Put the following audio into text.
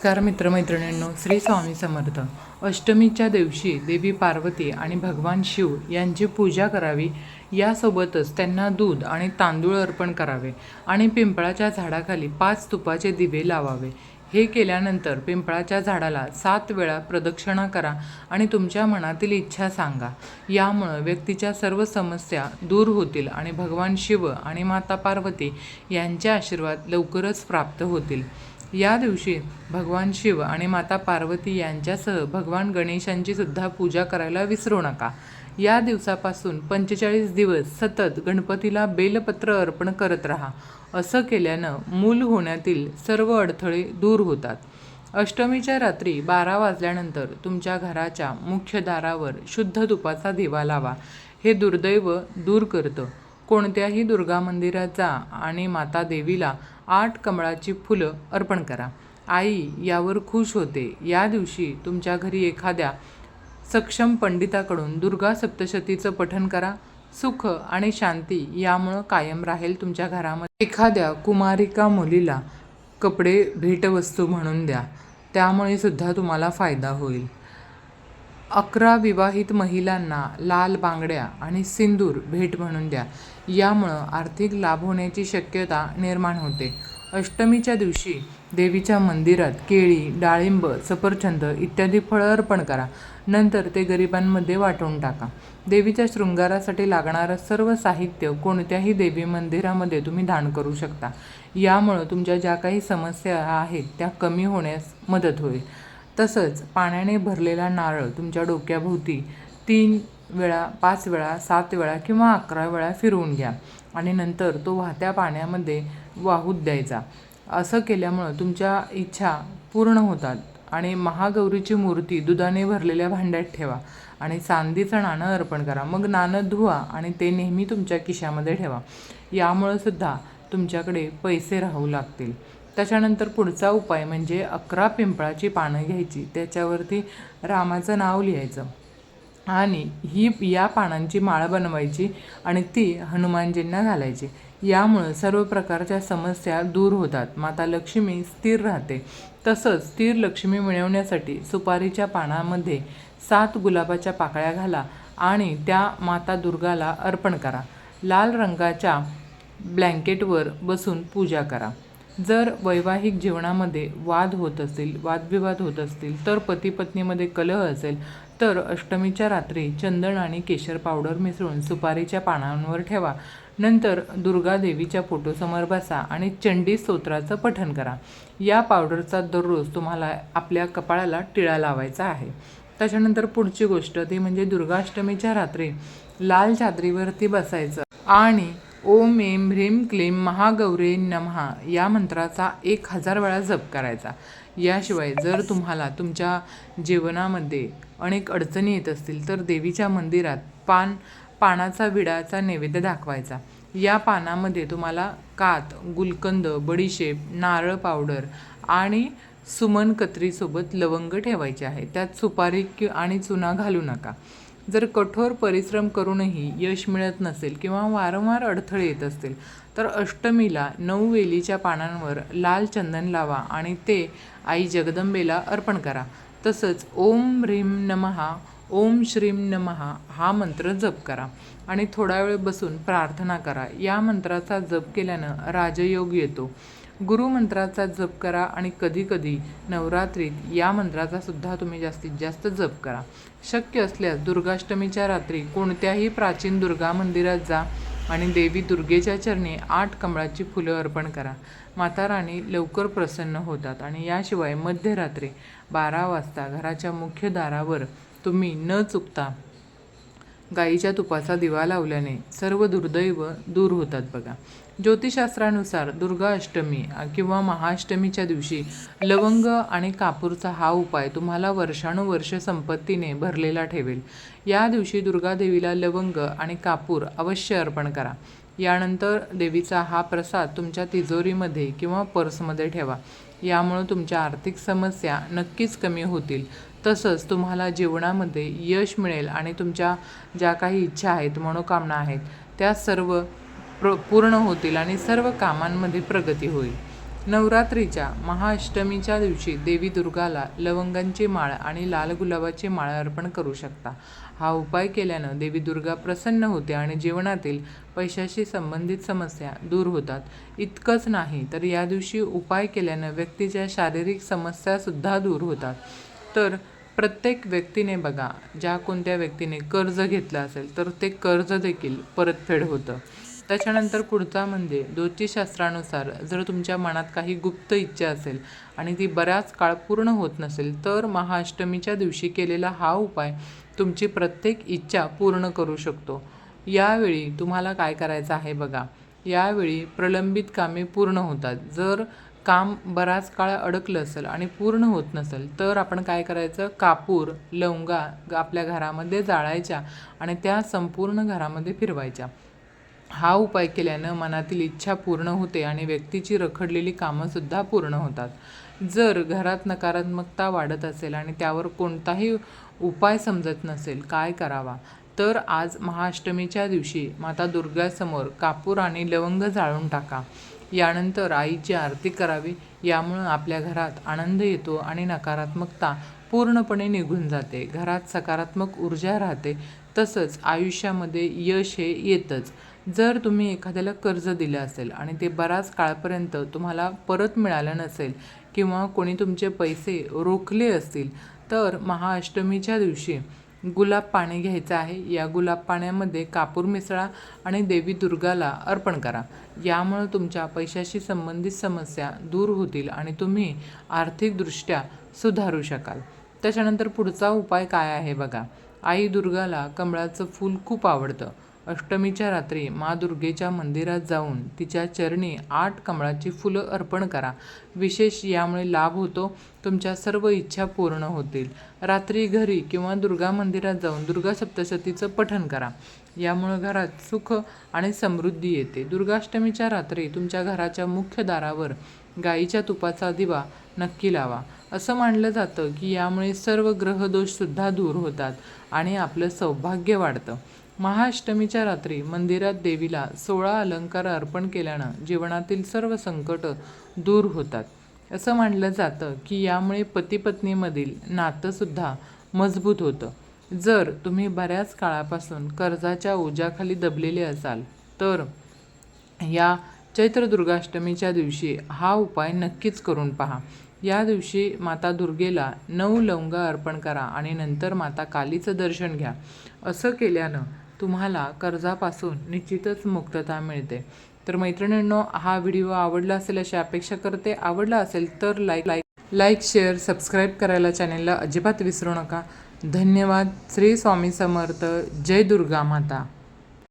नमस्कार मित्रमैत्रिणींनो श्री स्वामी समर्थ. अष्टमीच्या दिवशी देवी पार्वती आणि भगवान शिव यांची पूजा करावी. यासोबतच त्यांना दूध आणि तांदूळ अर्पण करावे आणि पिंपळाच्या झाडाखाली पाच तुपाचे दिवे लावावे. हे केल्यानंतर पिंपळाच्या झाडाला सात वेळा प्रदक्षिणा करा आणि तुमच्या मनातील इच्छा सांगा. यामुळं व्यक्तीच्या सर्व समस्या दूर होतील आणि भगवान शिव आणि माता पार्वती यांचे आशीर्वाद लवकरच प्राप्त होतील. या दिवशी भगवान शिव आणि माता पार्वती यांच्यासह भगवान गणेशांची सुद्धा पूजा करायला विसरू नका. या दिवसापासून पंचेचाळीस दिवस सतत गणपतीला बेलपत्र अर्पण करत राहा. असं केल्यानं मूल होण्यातील सर्व अडथळे दूर होतात. अष्टमीच्या रात्री बारा वाजल्यानंतर तुमच्या घराच्या मुख्य दारावर शुद्ध तुपाचा दिवा लावा. हे दुर्दैव दूर करतं. कोणत्याही दुर्गा मंदिरात जा आणि माता देवीला आठ कमळाची फुलं अर्पण करा. आई यावर खुश होते. या दिवशी तुमच्या घरी एखाद्या सक्षम पंडिताकडून दुर्गा सप्तशतीचं पठन करा. सुख आणि शांती यामुळं कायम राहील तुमच्या घरामध्ये. एखाद्या कुमारिका मुलीला कपडे भेटवस्तू म्हणून द्या. त्यामुळे सुद्धा तुम्हाला फायदा होईल. अकरा विवाहित महिलांना लाल बांगड्या आणि सिंदूर भेट म्हणून द्या. यामुळं आर्थिक लाभ होण्याची शक्यता निर्माण होते. अष्टमीच्या दिवशी देवीच्या मंदिरात केळी डाळिंब सफरचंद इत्यादी फळं अर्पण करा. नंतर ते गरिबांमध्ये वाटून टाका. देवीच्या शृंगारासाठी लागणारं सर्व साहित्य कोणत्याही देवी मंदिरामध्ये तुम्ही दान करू शकता. यामुळं तुमच्या ज्या काही समस्या आहेत त्या कमी होण्यास मदत होईल. तसंच पाण्याने भरलेला नारळ तुमच्या डोक्याभोवती तीन वेळा पाच वेळा सात वेळा किंवा अकरा वेळा फिरवून घ्या आणि नंतर तो वाहत्या पाण्यामध्ये वाहूत द्यायचा. असं केल्यामुळं तुमच्या इच्छा पूर्ण होतात आणि महागौरीची मूर्ती दुधाने भरलेल्या भांड्यात ठेवा आणि चांदीचं नाणं अर्पण करा. मग नाणं धुवा आणि ते नेहमी तुमच्या खिशामध्ये ठेवा. यामुळं सुद्धा तुमच्याकडे पैसे राहू लागतील. त्याच्यानंतर पुढचा उपाय म्हणजे अकरा पिंपळाची पानं घ्यायची. त्याच्यावरती रामाचं नाव लिहायचं. आणि ही या पानांची माळ बनवायची आणि ती हनुमानजींना घालायची. यामुळं सर्व प्रकारच्या समस्या दूर होतात. माता लक्ष्मी स्थिर राहते. तसंच स्थिर लक्ष्मी मिळवण्यासाठी सुपारीच्या पानामध्ये सात गुलाबाच्या पाकळ्या घाला आणि त्या माता दुर्गाला अर्पण करा. लाल रंगाच्या ब्लँकेटवर बसून पूजा करा. जर वैवाहिक जीवनामध्ये वाद होत असतील वादविवाद होत असतील तर पती पत्नीमध्ये कलह असेल तर अष्टमीच्या रात्री चंदन आणि केशर पावडर मिसळून सुपारीच्या पानांवर ठेवा. नंतर दुर्गा देवीच्या फोटोसमोर बसा आणि चंडी स्तोत्राचं पठण करा. या पावडरचा दररोज तुम्हाला आपल्या कपाळाला टिळा लावायचा आहे. त्याच्यानंतर पुढची गोष्ट ती म्हणजे दुर्गाष्टमीच्या रात्री लाल चादरीवरती बसायचं. आणि ओम एम ह्रीम क्लीम महागौरे नमहा या मंत्राचा एक हजार वेळा जप करायचा. याशिवाय जर तुम्हाला तुमच्या जीवनामध्ये अनेक अडचणी येत असतील तर देवीच्या मंदिरात पान पानाचा विडाचा नैवेद्य दाखवायचा. या पानामध्ये तुम्हाला कात गुलकंद बडीशेप नारळ पावडर आणि सुमन कत्रीसोबत लवंग ठेवायचे आहे. त्यात सुपारी कि आणि चुना घालू नका. जर कठोर परिश्रम करूनही यश मिळत नसेल किंवा वारंवार अडथळे येत असतील तर अष्टमीला नऊ वेलीच्या पानांवर लाल चंदन लावा आणि ते आई जगदंबेला अर्पण करा. तसंच ओम ह्रीम नमहा ओम श्रीम नमहा हा मंत्र जप करा आणि थोडा वेळ बसून प्रार्थना करा. या मंत्राचा जप केल्यानं राजयोग येतो. गुरुमंत्राचा जप करा आणि कधीकधी नवरात्रीत या मंत्राचा सुद्धा तुम्ही जास्तीत जास्त जप करा. शक्य असल्यास दुर्गाष्टमीच्या रात्री कोणत्याही प्राचीन दुर्गा मंदिरात जा आणि देवी दुर्गेच्या चरणी आठ कमळाची फुलं अर्पण करा. माता राणी लवकर प्रसन्न होतात आणि याशिवाय मध्यरात्री बारा वाजता घराच्या मुख्य दारावर तुम्ही न चुकता गाईच्या तुपाचा दिवा लावल्याने सर्व दुर्दैव दूर होतात बघा. ज्योतिषशास्त्रानुसार दुर्गा अष्टमी किंवा महाअष्टमीच्या दिवशी लवंग आणि कापूरचा हा उपाय तुम्हाला वर्षानुवर्ष संपत्तीने भरलेला ठेवेल. या दिवशी दुर्गादेवीला लवंग आणि कापूर अवश्य अर्पण करा. यानंतर देवीचा हा प्रसाद तुमच्या तिजोरीमध्ये किंवा पर्समध्ये ठेवा. यामुळं तुमच्या आर्थिक समस्या नक्कीच कमी होतील. तसंच तुम्हाला जीवनामध्ये यश मिळेल आणि तुमच्या ज्या काही इच्छा आहेत मनोकामना आहेत त्या सर्व प्र पूर्ण होतील आणि सर्व कामांमध्ये प्रगती होईल. नवरात्रीच्या महाअष्टमीच्या दिवशी देवी दुर्गाला लवंगांची माळ आणि लाल गुलाबाची माळ अर्पण करू शकता. हा उपाय केल्यानं देवी दुर्गा प्रसन्न होते आणि जीवनातील पैशाशी संबंधित समस्या दूर होतात. इतकंच नाही तर या दिवशी उपाय केल्यानं व्यक्तीच्या शारीरिक समस्यासुद्धा दूर होतात. तर प्रत्येक व्यक्तीने बघा ज्या कोणत्या व्यक्तीने कर्ज घेतलं असेल तर ते कर्ज देखील परतफेड होतं. त्याच्यानंतर पुढचा म्हणजे ज्योतिषशास्त्रानुसार जर तुमच्या मनात काही गुप्त इच्छा असेल आणि ती बऱ्याच काळ पूर्ण होत नसेल तर महाअष्टमीच्या दिवशी केलेला हा उपाय तुमची प्रत्येक इच्छा पूर्ण करू शकतो. यावेळी तुम्हाला काय करायचं आहे बघा? यावेळी प्रलंबित कामे पूर्ण होतात. जर काम बराच काळ अडकलं असेल आणि पूर्ण होत नसेल तर आपण काय करायचं? कापूर लवंगा ग- आपल्या घरामध्ये जाळायच्या आणि त्या संपूर्ण घरामध्ये फिरवायच्या. हा उपाय केल्यानं मनातील इच्छा पूर्ण होते आणि व्यक्तीची रखडलेली कामंसुद्धा पूर्ण होतात. जर घरात नकारात्मकता वाढत असेल आणि त्यावर कोणताही उपाय समजत नसेल काय करावा? तर आज महाअष्टमीच्या दिवशी माता दुर्गासमोर कापूर आणि लवंग जाळून टाका. यानंतर आईची आरती करावी यामुळं आपल्या घरात आनंद येतो आणि नकारात्मकता पूर्णपणे निघून जाते. घरात सकारात्मक ऊर्जा राहते तसंच आयुष्यामध्ये यश हे येतच. जर तुम्ही एखाद्याला कर्ज दिलं असेल आणि ते बराच काळपर्यंत तुम्हाला परत मिळालं नसेल किंवा कोणी तुमचे पैसे रोखले असतील तर महाअष्टमीच्या दिवशी गुलाब पाणी घ्यायचं आहे. या गुलाब पाण्यामध्ये कापूर मिसळा आणि देवी दुर्गाला अर्पण करा. यामुळं तुमच्या पैशाशी संबंधित समस्या दूर होतील आणि तुम्ही आर्थिकदृष्ट्या सुधारू शकाल. त्याच्यानंतर पुढचा उपाय काय आहे बघा. आई दुर्गाला कमळाचं फूल खूप आवडतं. अष्टमीच्या रात्री मा दुर्गेच्या मंदिरात जाऊन तिच्या चरणी आठ कमळाची फुलं अर्पण करा. विशेष यामुळे लाभ होतो. तुमच्या सर्व इच्छा पूर्ण होतील. रात्री घरी किंवा दुर्गा मंदिरात जाऊन दुर्गा सप्तशतीचं पठण करा. यामुळं घरात सुख आणि समृद्धी येते. दुर्गाष्टमीच्या रात्री तुमच्या घराच्या मुख्य दारावर गाईच्या तुपाचा दिवा नक्की लावा. असं मानलं जातं की यामुळे सर्व ग्रहदोषसुद्धा दूर होतात आणि आपलं सौभाग्य वाढतं. महाअष्टमीच्या रात्री मंदिरात देवीला सोळा अलंकार अर्पण केल्यानं जीवनातील सर्व संकट दूर होतात. असं मानलं जातं की यामुळे पतीपत्नीमधील नातंसुद्धा मजबूत होतं. जर तुम्ही बऱ्याच काळापासून कर्जाच्या ओझ्याखाली दबलेले असाल तर या चैत्र दुर्गाष्टमीच्या दिवशी हा उपाय नक्कीच करून पहा. या दिवशी माता दुर्गेला नऊ लवंग अर्पण करा आणि नंतर माता कालीचं दर्शन घ्या. असं केल्यानं तुम्हाला कर्जापासून निश्चितच मुक्तता मिळते. तर मैत्रिणींनो हा व्हिडिओ आवडला असेल अशी अपेक्षा करते. आवडला असेल तर like like like share subscribe करायला चॅनेलला अजिबात विसरू नका. धन्यवाद. श्री स्वामी समर्थ. जय दुर्गा माता.